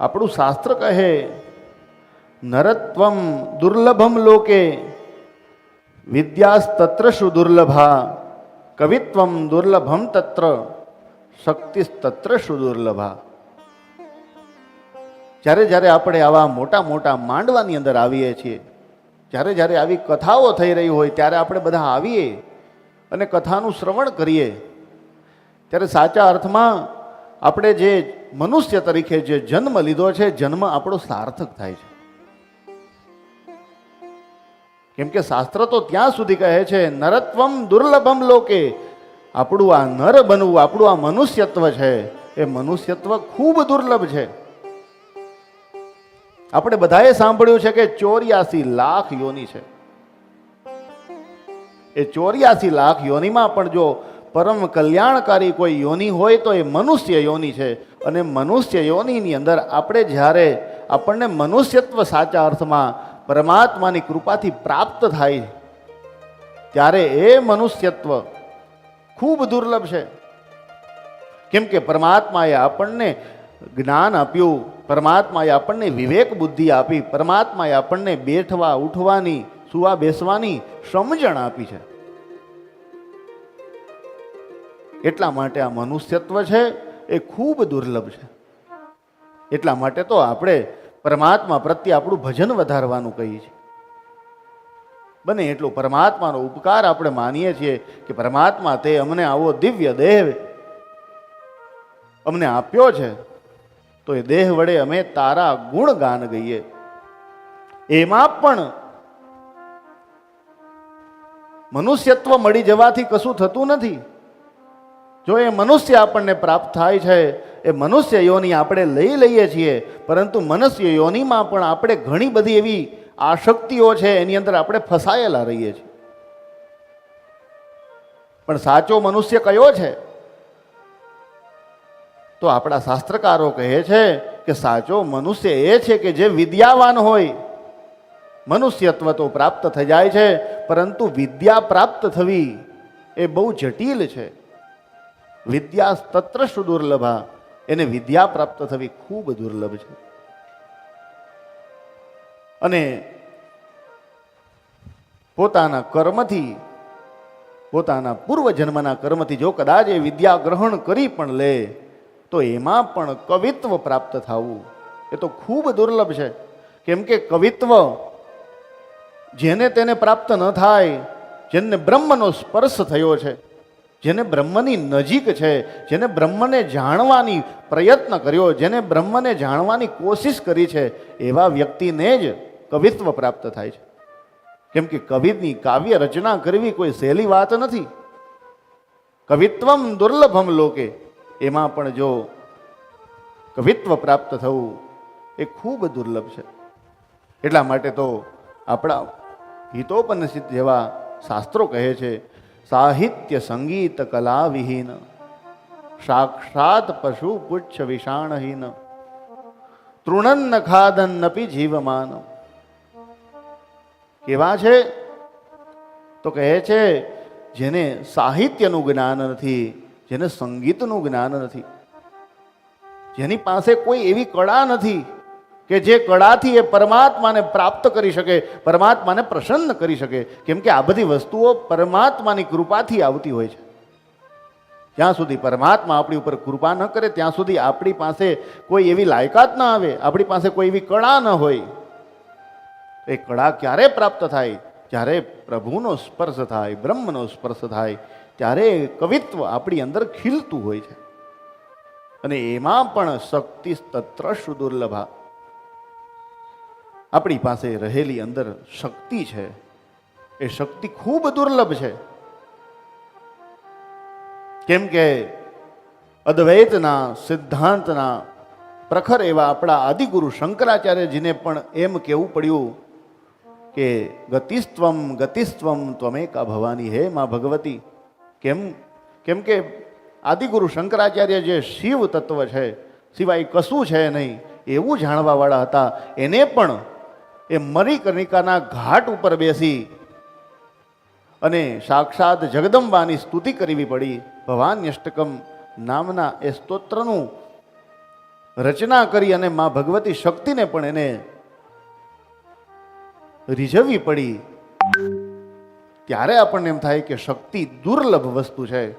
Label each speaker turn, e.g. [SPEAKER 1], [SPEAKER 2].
[SPEAKER 1] આપણું શાસ્ત્ર કહે, નરત્વમ દુર્લભમ લોકે, વિદ્યાસ્તત્ર શું દુર્લભા? કવિત્વમ દુર્લભમ તત્ર, શક્તિસ્તત્ર શું દુર્લભા? જ્યારે જ્યારે આપણે આવા મોટા મોટા માંડવાની અંદર આવીએ છીએ, જ્યારે જ્યારે આવી કથાઓ થઈ રહી હોય, ત્યારે આપણે બધા આવીએ અને કથાનું શ્રવણ કરીએ, ત્યારે સાચા અર્થમાં આપણે જે મનુષ્ય તરીકે જે જન્મ લીધો છે, જન્મ આપણો સાર્થક થાય છે. કેમ કે શાસ્ત્ર તો ત્યાં સુધી કહે છે, નરત્વમ દુર્લભમ લોકે. આપણું આ નર બનવું, આપણું આ મનુષ્યત્વ છે, એ મનુષ્યત્વ ખૂબ દુર્લભ છે. આપણે બધાએ સાંભળ્યું છે કે ચોર્યાસી લાખ યોની છે. એ ચોર્યાસી લાખ યોનીમાં પણ જો પરમ કલ્યાણકારી કોઈ યોની હોય તો એ મનુષ્ય યોની છે. અને મનુષ્ય યોનીની અંદર આપણે જ્યારે આપણને મનુષ્યત્વ સાચા અર્થમાં પરમાત્માની કૃપાથી પ્રાપ્ત થાય, ત્યારે એ મનુષ્યત્વ ખૂબ દુર્લભ છે. કેમ કે પરમાત્માએ આપણને જ્ઞાન આપ્યું, પરમાત્માએ આપણને વિવેક બુદ્ધિ આપી, પરમાત્માએ આપણને બેઠવા, ઉઠવાની, સુવા બેસવાની સમજણ આપી છે. એટલા માટે આ મનુષ્યત્વ છે, એ ખૂબ દુર્લભ છે. એટલા માટે તો આપણે પરમાત્મા પ્રત્યે આપણું ભજન વધારવાનું કહીએ છીએ. બને એટલો પરમાત્માનો ઉપકાર આપણે માનીએ છીએ કે પરમાત્મા તે અમને આવો દિવ્ય દેહ અમને આપ્યો છે, તો એ દેહ વડે અમે તારા ગુણ ગાન ગઈએ. એમાં પણ મનુષ્યત્વ મળી જવાથી કશું થતું નથી. જો એ મનુષ્ય આપણને પ્રાપ્ત થાય છે, એ મનુષ્ય યોની આપણે લઈ લઈએ છીએ, પરંતુ મનુષ્ય યોનીમાં પણ આપણે ઘણી બધી એવી આશક્તિઓ છે, એની અંદર આપણે ફસાયેલા રહીએ છીએ. પણ સાચો મનુષ્ય કયો છે? તો આપણા શાસ્ત્રકારો કહે છે કે સાચો મનુષ્ય એ છે કે જે વિદ્યાવાન હોય. મનુષ્યત્વ તો પ્રાપ્ત થઈ જાય છે, પરંતુ વિદ્યા પ્રાપ્ત થવી એ બહુ જટિલ છે. વિદ્યા તત્ર શું દુર્લભા? એને વિદ્યા પ્રાપ્ત થવી ખૂબ દુર્લભ છે. અને પોતાના કર્મથી, પોતાના પૂર્વજન્મના કર્મથી જો કદાચ એ વિદ્યા ગ્રહણ કરી પણ લે, તો એમાં પણ કવિત્વ પ્રાપ્ત થવું. એ તો ખૂબ દુર્લભ છે. કેમ કે કવિત્વ જેને તેને પ્રાપ્ત ન થાય જેને બ્રહ્મનો સ્પર્શ થયો છે જેને બ્રહ્મની નજીક છે, જેને બ્રહ્મને જાણવાની પ્રયત્ન કર્યો, જેને બ્રહ્મને જાણવાની કોશિશ કરી છે, એવા વ્યક્તિને જ કવિત્વ પ્રાપ્ત થાય છે. કેમ કે કવિની કાવ્ય રચના કરવી કોઈ સહેલી વાત નથી. કવિત્વમ દુર્લભમ લોકે, એમાં પણ જો કવિત્વ પ્રાપ્ત થવું, એ ખૂબ દુર્લભ છે. એટલા માટે તો આપણા હિતોપનિષિત જેવા શાસ્ત્રો કહે છે સાહિત્ય સંગીત કલા વિહીન સાક્ષાત પશુ પુચ્છ વિષાણહીન તૃણન્ન ખાદન્નપી જીવમાન. કેવા છે? તો કહે છે, જેને સાહિત્યનું જ્ઞાન નથી, જેને સંગીતનું જ્ઞાન નથી, જેની પાસે કોઈ એવી કળા નથી કે જે કળાથી એ પરમાત્માને પ્રાપ્ત કરી શકે, પરમાત્માને પ્રસન્ન કરી શકે, કેમ કે આ બધી વસ્તુઓ પરમાત્માની કૃપાથી આવતી હોય છે. જ્યાં સુધી પરમાત્મા આપણી ઉપર કૃપા ન કરે, ત્યાં સુધી આપણી પાસે કોઈ એવી લાયકાત ન આવે, આપણી પાસે કોઈ એવી કળા ન હોય. એ કળા ક્યારે પ્રાપ્ત થાય? જ્યારે પ્રભુનો સ્પર્શ થાય, બ્રહ્મનો સ્પર્શ થાય, ત્યારે કવિત્વ આપણી અંદર ખીલતું હોય છે. અને એમાં પણ શક્તિ તત્ર દુર્લભા આપણી પાસે રહેલી અંદર શક્તિ છે. એ શક્તિ ખૂબ દુર્લભ છે. કેમ કે અદ્વૈતના સિદ્ધાંતના પ્રખર એવા આપણા આદિગુરુ શંકરાચાર્યજીને પણ એમ કહેવું પડ્યું કે ગતિસ્ત્વમ ગતિસ્ત્વમ ત્વમેકા ભવાની હે મા ભગવતી. કેમ કેમ કે આદિગુરુ શંકરાચાર્ય જે શિવ તત્વ છે, સિવાય કશું છે નહીં, એવું જાણવાવાળા હતા. એને પણ એ મરીકર્ણિકાના ઘાટ ઉપર બેસી અને સાક્ષાત જગદંબાની સ્તુતિ કરવી પડી. ભવાન્યષ્ટકમ નામના એ સ્તોત્રનું રચના કરી અને મા ભગવતી શક્તિને પણ એને રીઝવવી પડી. ત્યારે આપણને એમ થાય કે શક્તિ દુર્લભ વસ્તુ છે.